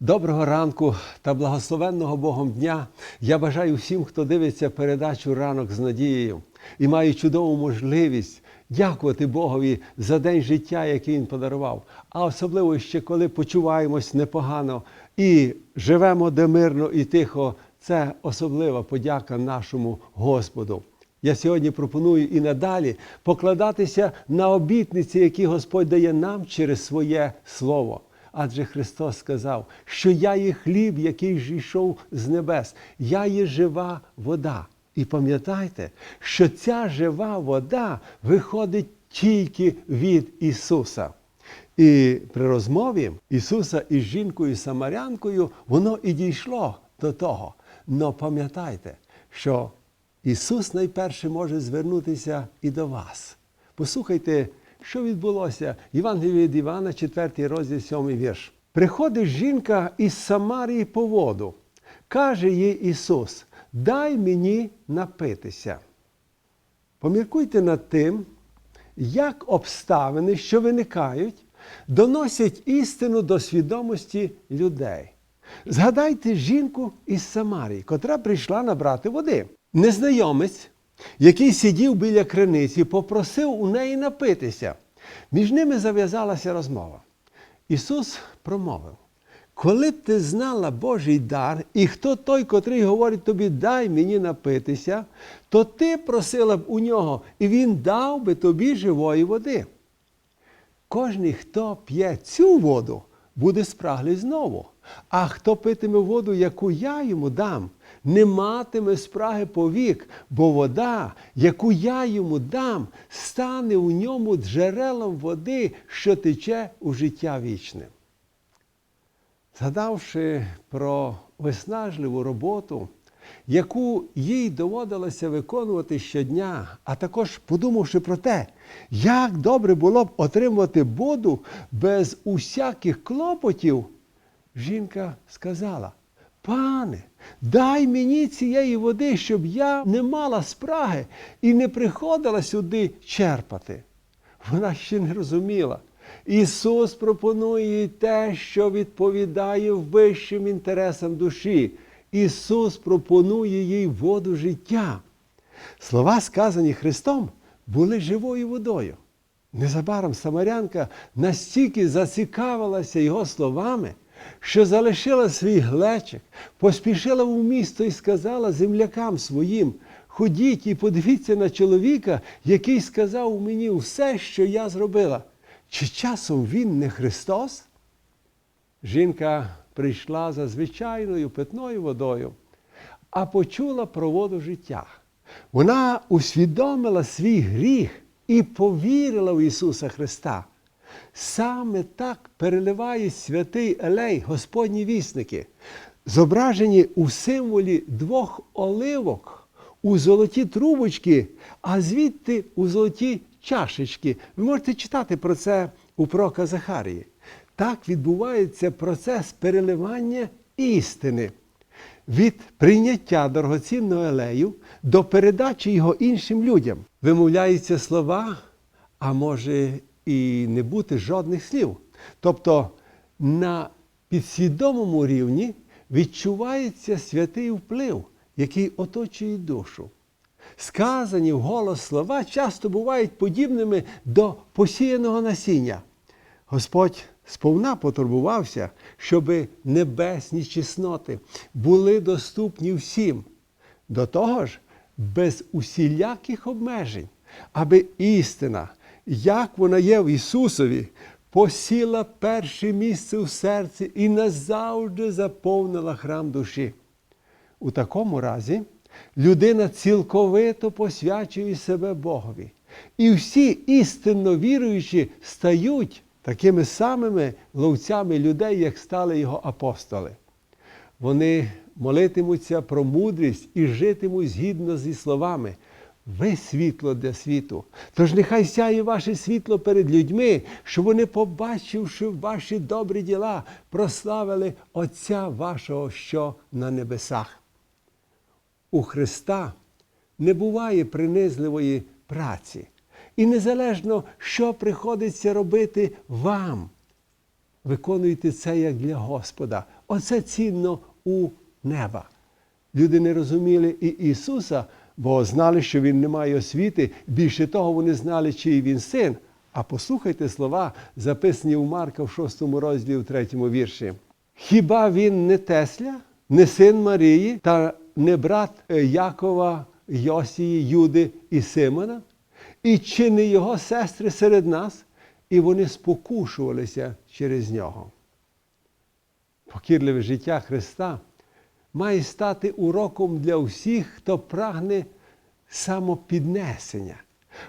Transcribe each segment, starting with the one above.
Доброго ранку та благословенного Богом дня. Я бажаю всім, хто дивиться передачу ранок з надією і має чудову можливість дякувати Богові за день життя, який Він подарував. А особливо ще коли почуваємось непогано і живемо де мирно і тихо. Це особлива подяка нашому Господу. Я сьогодні пропоную і надалі покладатися на обітниці, які Господь дає нам через своє слово. Адже Христос сказав, що я є хліб, який зійшов з небес, я є жива вода. І пам'ятайте, що ця жива вода виходить тільки від Ісуса. І при розмові Ісуса із жінкою Самарянкою воно і дійшло до того. Но пам'ятайте, що Ісус найперше може звернутися і до вас. Послухайте, що відбулося. Євангеліє від Івана, 4 розділ, 7 вірш. Приходить жінка із Самарії по воду. Каже їй Ісус: Дай мені напитися. Поміркуйте над тим, як обставини, що виникають, доносять істину до свідомості людей. Згадайте жінку із Самарії, котра прийшла набрати води. Незнайомець, який сидів біля криниці, попросив у неї напитися. Між ними зав'язалася розмова. Ісус промовив: коли б ти знала Божий дар, і хто той, котрий говорить тобі, дай мені напитися, то ти просила б у нього, і він дав би тобі живої води. Кожний, хто п'є цю воду, буде спраглий знову. А хто питиме воду, яку я йому дам, не матиме спраги повік, бо вода, яку я йому дам, стане у ньому джерелом води, що тече у життя вічне. Згадавши про виснажливу роботу, яку їй доводилося виконувати щодня, а також подумавши про те, як добре було б отримувати воду без усяких клопотів, жінка сказала: Пане, дай мені цієї води, щоб я не мала спраги і не приходила сюди черпати. Вона ще не розуміла. Ісус пропонує їй те, що відповідає вищим інтересам душі. Ісус пропонує їй воду життя. Слова, сказані Христом, були живою водою. Незабаром Самарянка настільки зацікавилася його словами, що залишила свій глечик, поспішила в місто і сказала землякам своїм: ходіть і подивіться на чоловіка, який сказав мені все, що я зробила. Чи часом він не Христос? Жінка прийшла за звичайною питною водою, а почула про воду життя. Вона усвідомила свій гріх і повірила в Ісуса Христа. Саме так переливає святий Елей, Господні вісники, зображені у символі двох оливок у золоті трубочки, а звідти у золоті чашечки. Ви можете читати про це у пророка Захарії. Так відбувається процес переливання істини від прийняття дорогоцінного елею до передачі його іншим людям. Вимовляються слова, а може і не бути жодних слів. Тобто на підсвідомому рівні відчувається святий вплив, який оточує душу. Сказані вголос слова часто бувають подібними до посіяного насіння. Господь сповна потурбувався, щоби небесні чесноти були доступні всім. До того ж, без усіляких обмежень, аби істина, як вона є в Ісусові, посіла перше місце в серці і назавжди заповнила храм душі. У такому разі людина цілковито посвячує себе Богові. І всі істинно віруючі стають такими самими ловцями людей, як стали його апостоли. Вони молитимуться про мудрість і житимуть згідно зі словами. Ви світло для світу. Тож нехай сяє ваше світло перед людьми, щоб вони, побачивши ваші добрі діла, прославили Отця вашого, що на небесах. У Христа не буває принизливої праці. І незалежно, що приходиться робити вам, виконуйте це як для Господа. Оце цінно у неба. Люди не розуміли і Ісуса, бо знали, що Він не має освіти. Більше того, вони знали, чий він син. А послухайте слова, записані у Марка в 6 розділі, в 3 вірші. Хіба він не Тесля, не син Марії та не брат е, Якова, Йосії, Юди і Симона? І чи не його сестри серед нас? І вони спокушувалися через нього. Покірливе життя Христа має стати уроком для всіх, хто прагне самопіднесення.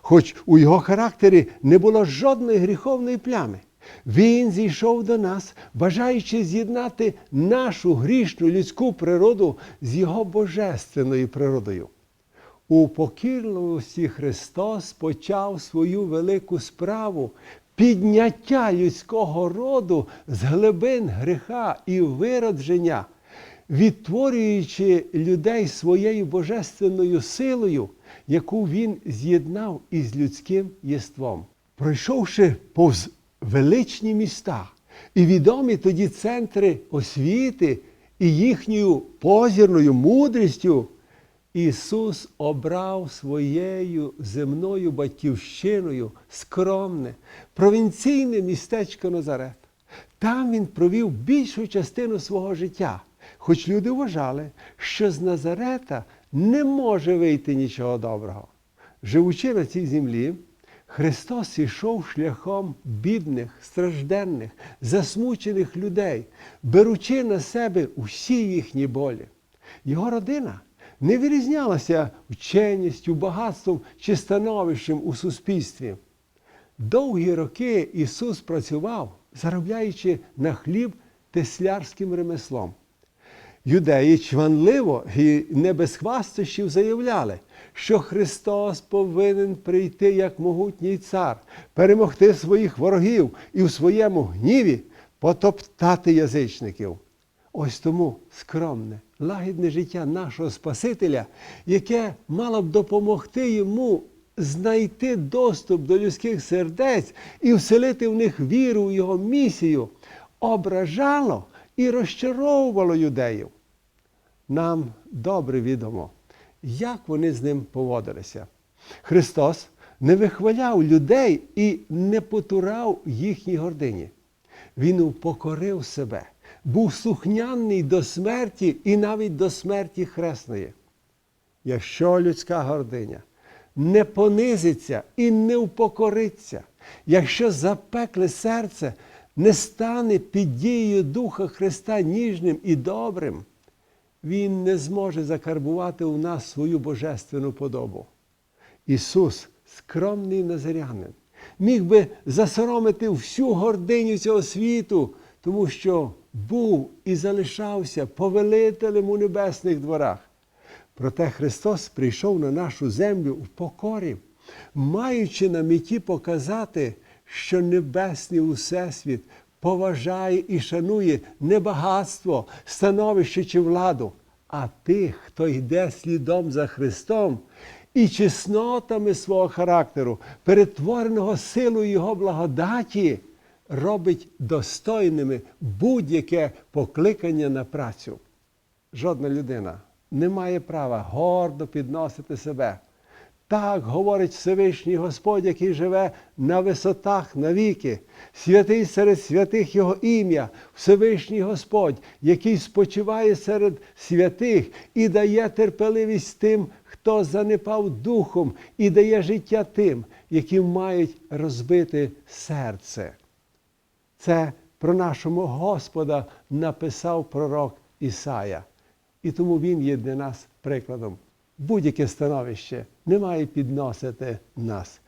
Хоч у його характері не було жодної гріховної плями. Він зійшов до нас, бажаючи з'єднати нашу грішну людську природу з його божественною природою. У покірливості Христос почав свою велику справу підняття людського роду з глибин гріха і виродження, відтворюючи людей своєю божественною силою, яку він з'єднав із людським єством. Пройшовши повз величні міста і відомі тоді центри освіти і їхньою позірною мудрістю, Ісус обрав своєю земною батьківщиною скромне, провінційне містечко Назарет. Там він провів більшу частину свого життя, хоч люди вважали, що з Назарета не може вийти нічого доброго. Живучи на цій землі, Христос ішов шляхом бідних, стражденних, засмучених людей, беручи на себе усі їхні болі. Його родина не вирізнялася вченістю, багатством чи становищем у суспільстві. Довгі роки Ісус працював, заробляючи на хліб теслярським ремеслом. Юдеї чванливо і не без хвастощів заявляли, що Христос повинен прийти як могутній цар, перемогти своїх ворогів і в своєму гніві потоптати язичників. Ось тому скромне, лагідне життя нашого Спасителя, яке мало б допомогти йому знайти доступ до людських сердець і вселити в них віру в його місію, ображало і розчаровувало юдеїв. Нам добре відомо, як вони з ним поводилися. Христос не вихваляв людей і не потурав їхній гордині. Він упокорив себе, був слухняний до смерті і навіть до смерті хресної. Якщо людська гординя не понизиться і не упокориться, якщо запекле серце не стане під дією Духа Христа ніжним і добрим, Він не зможе закарбувати у нас свою божественну подобу. Ісус, скромний назарянин, міг би засоромити всю гординю цього світу, тому що був і залишався повелителем у небесних дворах. Проте Христос прийшов на нашу землю в покорі, маючи на меті показати, що небесний усесвіт поважає і шанує не багатство, становище чи владу, а тих, хто йде слідом за Христом і чеснотами свого характеру, перетвореного силою Його благодаті, робить достойними будь-яке покликання на працю. Жодна людина не має права гордо підносити себе. Так говорить Всевишній Господь, який живе на висотах навіки, святий серед святих Його ім'я, Всевишній Господь, який спочиває серед святих і дає терпеливість тим, хто занепав духом, і дає життя тим, які мають розбите серце. Це про нашого Господа написав пророк Ісая. І тому Він є для нас прикладом. Будь-яке становище не має підносити нас.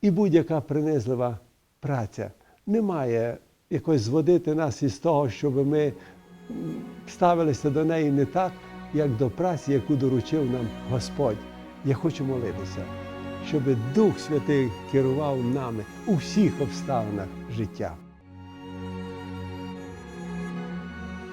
І будь-яка принизлива праця не має якось зводити нас із того, щоб ми ставилися до неї не так, як до праці, яку доручив нам Господь. Я хочу молитися, щоб Дух Святий керував нами у всіх обставинах життя.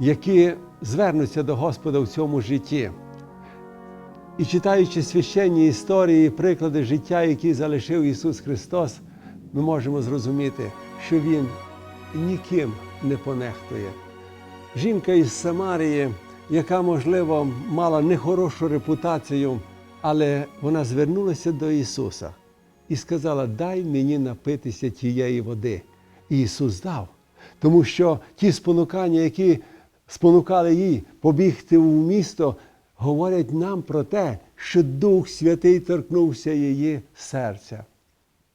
які звернуться до Господа в цьому житті. І читаючи священні історії, приклади життя, які залишив Ісус Христос, ми можемо зрозуміти, що Він ніким не понехтує. Жінка із Самарії, яка, можливо, мала нехорошу репутацію, але вона звернулася до Ісуса і сказала: Дай мені напитися тієї води. І Ісус дав. Тому що ті спонукання, які спонукали її побігти в місто, говорять нам про те, що Дух Святий торкнувся її серця.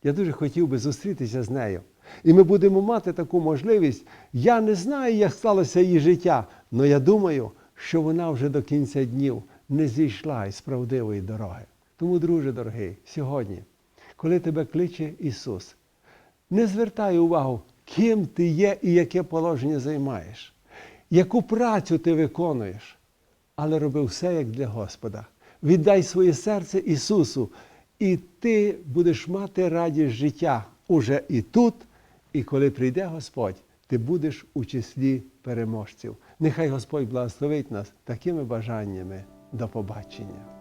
Я дуже хотів би зустрітися з нею. І ми будемо мати таку можливість. Я не знаю, як сталося її життя, але я думаю, що вона вже до кінця днів не зійшла із правдивої дороги. Тому, друже дорогий, сьогодні, коли тебе кличе Ісус, не звертай увагу, ким ти є і яке положення займаєш, яку працю ти виконуєш, але роби все як для Господа. Віддай своє серце Ісусу, і ти будеш мати радість життя уже і тут, і коли прийде Господь, ти будеш у числі переможців. Нехай Господь благословить нас такими бажаннями. До побачення.